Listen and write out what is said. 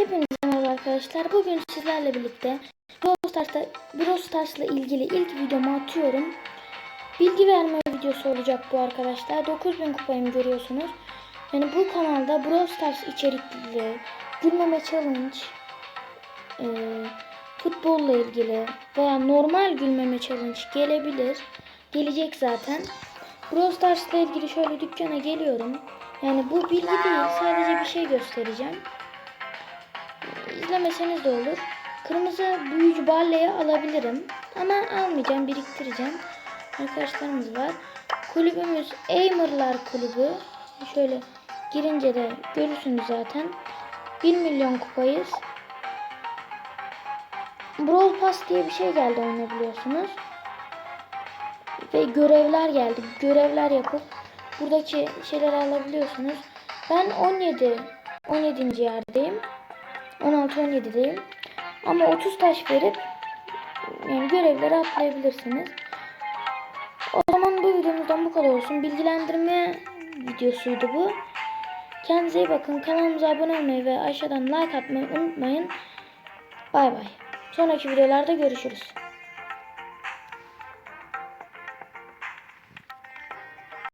Hepinize merhaba arkadaşlar. Bugün sizlerle birlikte Brawl Stars'la ilgili ilk videomu atıyorum. Bilgi verme videosu olacak bu arkadaşlar. 9000 kupayım görüyorsunuz. Yani bu kanalda Brawl Stars içerikli gülmeme challenge, e, futbolla ilgili veya normal gülmeme challenge gelebilir. Gelecek zaten. Brawl Stars'la ilgili şöyle dükkana geliyorum. Yani bu bilgi değil sadece bir şey göstereceğim. İzlemeseniz de olur. Kırmızı büyücü balleyi alabilirim. Ama almayacağım, biriktireceğim. Arkadaşlarımız var. Kulübümüz Aimer'lar kulübü. Şöyle girince de görürsünüz zaten. 1 milyon kupayız. Brawl Pass diye bir şey geldi oynayabiliyorsunuz. Ve görevler geldi. Görevler yapıp buradaki şeyleri alabiliyorsunuz. Ben 17 17. yerdeyim. 16-17'deyim. Ama 30 taş verip yani görevleri atlayabilirsiniz. O zaman bu videomuzdan bu kadar olsun. Bilgilendirme videosuydu bu. Kendinize iyi bakın. Kanalımıza abone olmayı ve aşağıdan like atmayı unutmayın. Bay bay. Sonraki videolarda görüşürüz.